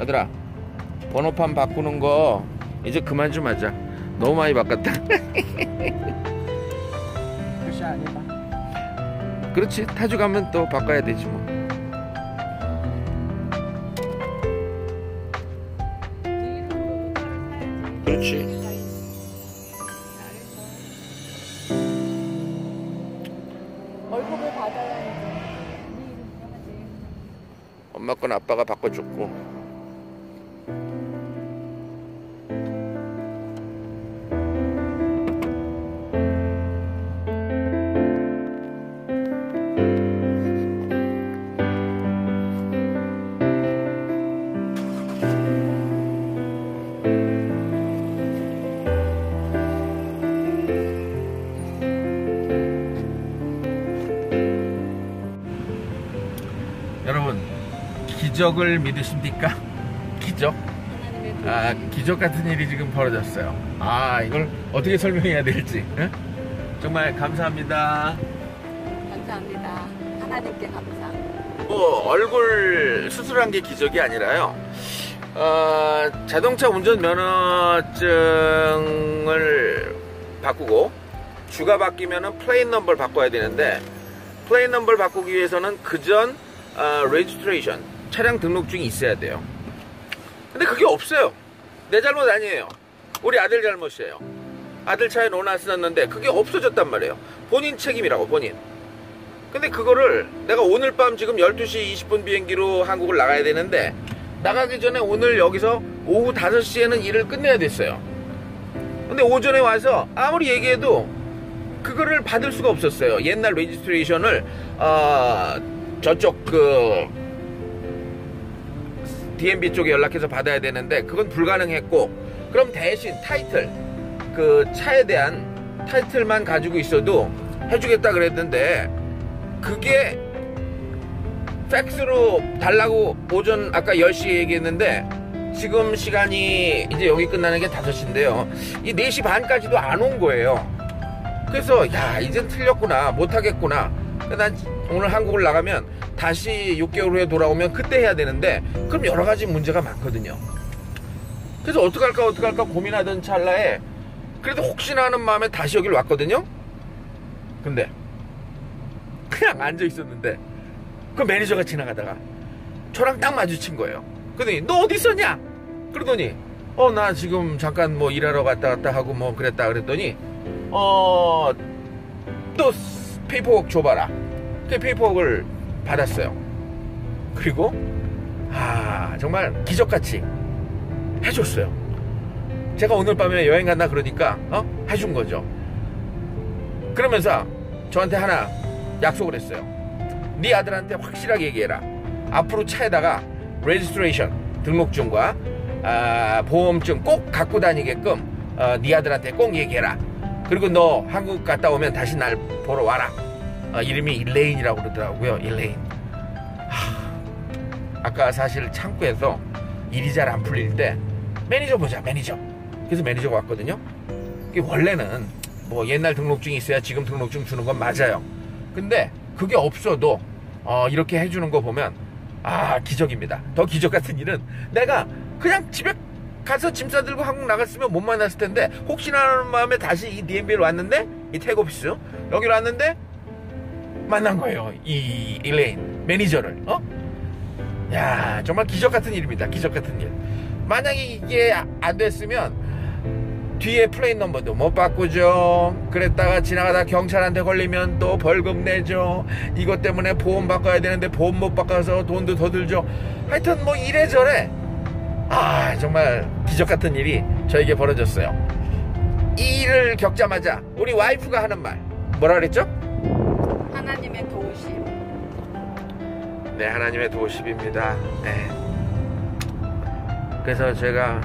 아들아 번호판 바꾸는 거 이제 그만 좀 하자. 너무 많이 바꿨다. 글씨 안 해봐. 그렇지 타주 가면 또 바꿔야 되지 뭐. 그렇지. 월급을 받아야 지. 엄마 건 아빠가 바꿔줬고 여러분 기적을 믿으십니까? 기적? 아 기적 같은 일이 지금 벌어졌어요. 아 이걸 어떻게 설명해야 될지 응? 정말 감사합니다. 감사합니다. 하나님께 감사. 뭐 얼굴 수술한 게 기적이 아니라요. 어, 자동차 운전 면허증을 바꾸고 주가 바뀌면은 플레인 넘버를 바꿔야 되는데 플레인 넘버를 바꾸기 위해서는 그전 어, 레지스트레이션 차량 등록증이 있어야 돼요. 근데 그게 없어요. 내 잘못 아니에요. 우리 아들 잘못이에요. 아들 차에 넣어놨었는데 그게 없어졌단 말이에요. 본인 책임이라고 본인. 근데 그거를 내가 오늘 밤 지금 12시 20분 비행기로 한국을 나가야 되는데 나가기 전에 오늘 여기서 오후 5시에는 일을 끝내야 됐어요. 근데 오전에 와서 아무리 얘기해도 그거를 받을 수가 없었어요. 옛날 레지스트레이션을 어, 저쪽 그 DMB 쪽에 연락해서 받아야 되는데 그건 불가능했고 그럼 대신 타이틀 그 차에 대한 타이틀만 가지고 있어도 해주겠다 그랬는데 그게 팩스로 달라고 오전 아까 10시에 얘기했는데 지금 시간이 이제 여기 끝나는 게 5시인데요. 이 4시 반까지도 안 온 거예요. 그래서 야 이젠 틀렸구나 못하겠구나. 난 오늘 한국을 나가면 다시 6개월 후에 돌아오면 그때 해야 되는데 그럼 여러 가지 문제가 많거든요. 그래서 어떡할까 어떡할까 고민하던 찰나에 그래도 혹시나 하는 마음에 다시 여기를 왔거든요. 근데 그냥 앉아 있었는데 그 매니저가 지나가다가 저랑 딱 마주친 거예요. 그러더니 너 어디 있었냐? 그러더니 어 나 지금 잠깐 뭐 일하러 갔다 갔다 하고 뭐 그랬다 그랬더니 어 또 페이퍼웍 줘봐라. 그 페이퍼웍을 받았어요. 그리고 아 정말 기적같이 해줬어요. 제가 오늘 밤에 여행 간다 그러니까 어 해준 거죠. 그러면서 저한테 하나 약속을 했어요. 네 아들한테 확실하게 얘기해라. 앞으로 차에다가 레지스트레이션 등록증과 아, 보험증 꼭 갖고 다니게끔 어, 네 아들한테 꼭 얘기해라. 그리고 너 한국 갔다 오면 다시 날 보러 와라. 어, 이름이 일레인이라고 그러더라고요. 일레인. 하, 아까 사실 창구에서 일이 잘 안 풀릴 때 매니저 보자 매니저. 그래서 매니저가 왔거든요. 원래는 뭐 옛날 등록증이 있어야 지금 등록증 주는 건 맞아요. 근데 그게 없어도 어, 이렇게 해주는 거 보면 아 기적입니다. 더 기적 같은 일은 내가 그냥 집에 가서 짐 싸들고 한국 나갔으면 못 만났을 텐데 혹시나 하는 마음에 다시 이 DMB를 왔는데 이 태그 오피스 여기로 왔는데 만난 거예요. 이 일레인 매니저를 어? 야 정말 기적 같은 일입니다. 기적 같은 일. 만약에 이게 안 됐으면 뒤에 플레인 넘버도 못 바꾸죠. 그랬다가 지나가다 경찰한테 걸리면 또 벌금 내죠. 이것 때문에 보험 바꿔야 되는데 보험 못 바꿔서 돈도 더 들죠. 하여튼 뭐 이래저래 아 정말 기적 같은 일이 저에게 벌어졌어요. 이 일을 겪자마자 우리 와이프가 하는 말 뭐라 그랬죠? 하나님의 도우심. 네 하나님의 도우십입니다. 네. 그래서 제가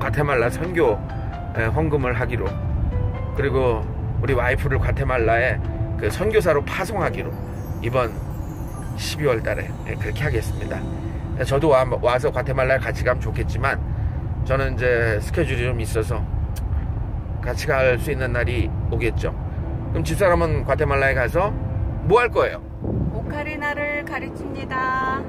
과테말라 선교 에, 헌금을 하기로 그리고 우리 와이프를 과테말라에 그 선교사로 파송하기로 이번 12월 달에 예, 그렇게 하겠습니다. 저도 와, 와서 과테말라에 같이 가면 좋겠지만 저는 이제 스케줄이 좀 있어서 같이 갈 수 있는 날이 오겠죠. 그럼 집사람은 과테말라에 가서 뭐 할 거예요? 오카리나를 가르칩니다.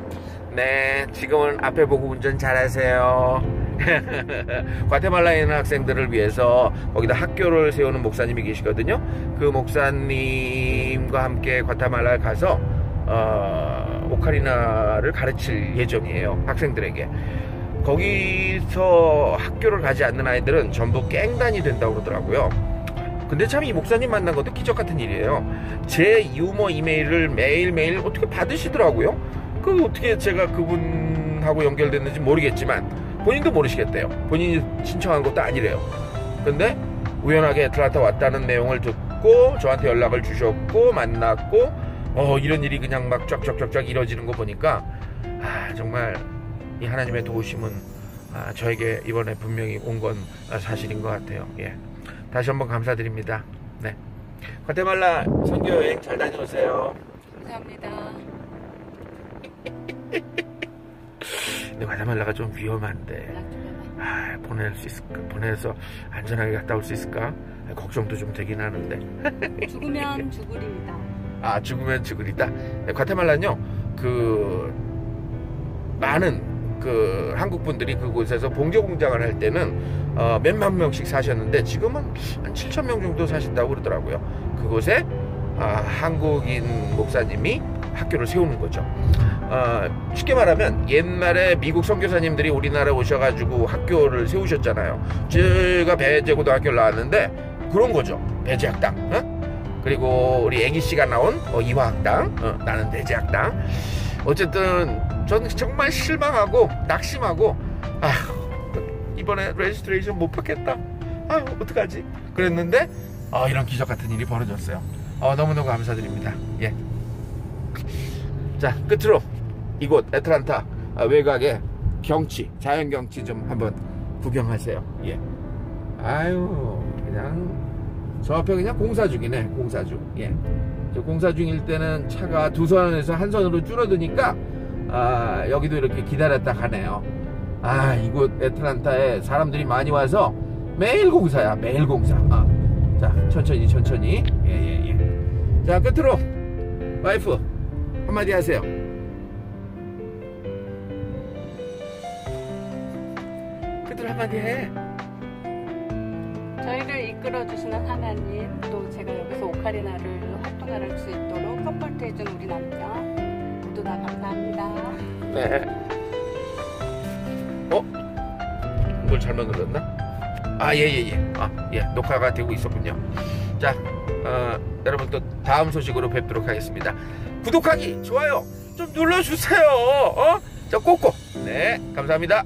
네, 지금은 앞에 보고 운전 잘하세요. 과테말라에 있는 학생들을 위해서 거기다 학교를 세우는 목사님이 계시거든요. 그 목사님과 함께 과테말라에 가서 어, 오카리나를 가르칠 예정이에요. 학생들에게. 거기서 학교를 가지 않는 아이들은 전부 깽단이 된다고 그러더라고요. 근데 참 이 목사님 만난 것도 기적 같은 일이에요. 제 유머 이메일을 매일매일 어떻게 받으시더라고요. 그 어떻게 제가 그분하고 연결됐는지 모르겠지만 본인도 모르시겠대요. 본인이 신청한 것도 아니래요. 근데 우연하게 애틀란타 왔다는 내용을 듣고 저한테 연락을 주셨고 만났고 어 이런 일이 그냥 막 쫙쫙쫙쫙 이뤄지는 거 보니까 아 정말 이 하나님의 도우심은 아, 저에게 이번에 분명히 온 건 사실인 것 같아요. 예. 다시 한번 감사드립니다. 네. 과테말라 선교 여행 잘 다녀오세요. 감사합니다. 근데 과테말라가 좀 위험한데 아, 보낼 수 있을까? 보내서 안전하게 갔다 올 수 있을까? 아, 걱정도 좀 되긴 하는데. 죽으면 죽으리입니다. 아 죽으면 죽으리다. 네, 과테말라는요 그 많은 그 한국 분들이 그곳에서 봉제 공장을 할 때는 어, 몇만 명씩 사셨는데 지금은 한 7천 명 정도 사신다고 그러더라고요. 그곳에 아, 한국인 목사님이 학교를 세우는 거죠. 어, 쉽게 말하면 옛날에 미국 선교사님들이 우리나라에 오셔가지고 학교를 세우셨잖아요. 제가 배제고등학교를 나왔는데 그런 거죠. 배제학당. 어? 그리고 우리 애기 씨가 나온 어, 이화학당, 어, 나는 대제학당. 어쨌든 저는 정말 실망하고 낙심하고 아 이번에 레지스트레이션 못 받겠다. 아 어떡하지? 그랬는데 아 이런 기적 같은 일이 벌어졌어요. 어, 너무너무 감사드립니다. 예. 자 끝으로 이곳 애틀란타 아, 외곽의 경치, 자연 경치 좀 한번 구경하세요. 예. 아유 그냥 저 앞에 그냥 공사 중이네 공사 중 예. 저 공사 중일 때는 차가 두 선에서 한 선으로 줄어드니까 아, 여기도 이렇게 기다렸다 가네요. 아 이곳 애틀란타에 사람들이 많이 와서 매일 공사야 매일 공사. 아, 자 천천히 천천히. 예예예. 예, 예. 자 끝으로 와이프 한마디 하세요. 끝으로 한마디 해. 저희를 이끌어 주시는 하나님, 또 제가 여기서 오카리나를 활동할 수 있도록 서포트 해준 우리 남편 모두 다 감사합니다. 네. 어? 이걸 잘못 눌렀나? 아, 예, 예, 예. 아, 예. 녹화가 되고 있었군요. 자, 어, 여러분 또 다음 소식으로 뵙도록 하겠습니다. 구독하기, 좋아요 좀 눌러주세요. 어? 자, 꼭꼭. 네, 감사합니다.